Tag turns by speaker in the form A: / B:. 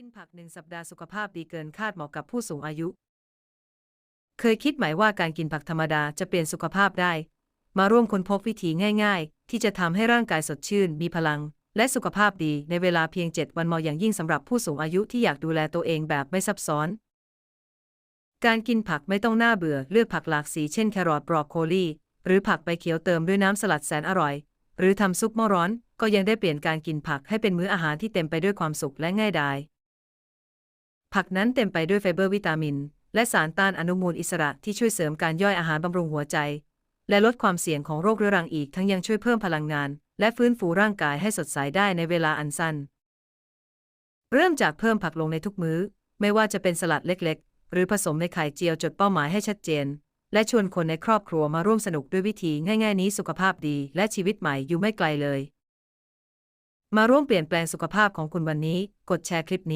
A: กินผักหนึ่งสัปดาห์สุขภาพดีเกินคาดเหมาะกับผู้สูงอายุ เคยคิดไหมว่าการกินผักธรรมดาจะเปลี่ยนสุขภาพได้ มาร่วมค้นพบวิธีง่าย ๆ ที่จะทำให้ร่างกายสดชื่น มีพลัง และสุขภาพดีในเวลาเพียง 7 วันเหมาะอย่างยิ่งสำหรับผู้สูงอายุที่อยากดูแลตัวเองแบบไม่ซับซ้อน การกินผักไม่ต้องน่าเบื่อเลือกผักหลากสีเช่นแครอทบรอกโคลีหรือผักใบเขียวเติมด้วยน้ำสลัดแสนอร่อย หรือทำซุปหม้อร้อน ก็ยังได้เปลี่ยนการกินผักให้เป็นมื้ออาหารที่เต็มไปด้วยความสุขและง่ายดาย ผักนั้นเต็มไปด้วยไฟเบอร์วิตามิน และสารต้านอนุมูลอิสระที่ช่วยเสริมการย่อยอาหารบำรุงหัวใจ และลดความเสี่ยงของโรคเรื้อรังอีกทั้งยังช่วยเพิ่มพลังงาน และฟื้นฟูร่างกายให้สดใสได้ในเวลาอันสั้น เริ่มจากเพิ่มผักลงในทุกมื้อ ไม่ว่าจะเป็นสลัดเล็ก ๆ หรือผสมในไข่เจียวจดเป้าหมายให้ชัดเจน และชวนคนในครอบครัวมาร่วมสนุกด้วยวิธีง่าย ๆ นี้สุขภาพดี และชีวิตใหม่อยู่ไม่ไกลเลย มาร่วมเปลี่ยนแปลงสุขภาพของคุณวันนี้ กดแชร์คลิปนี้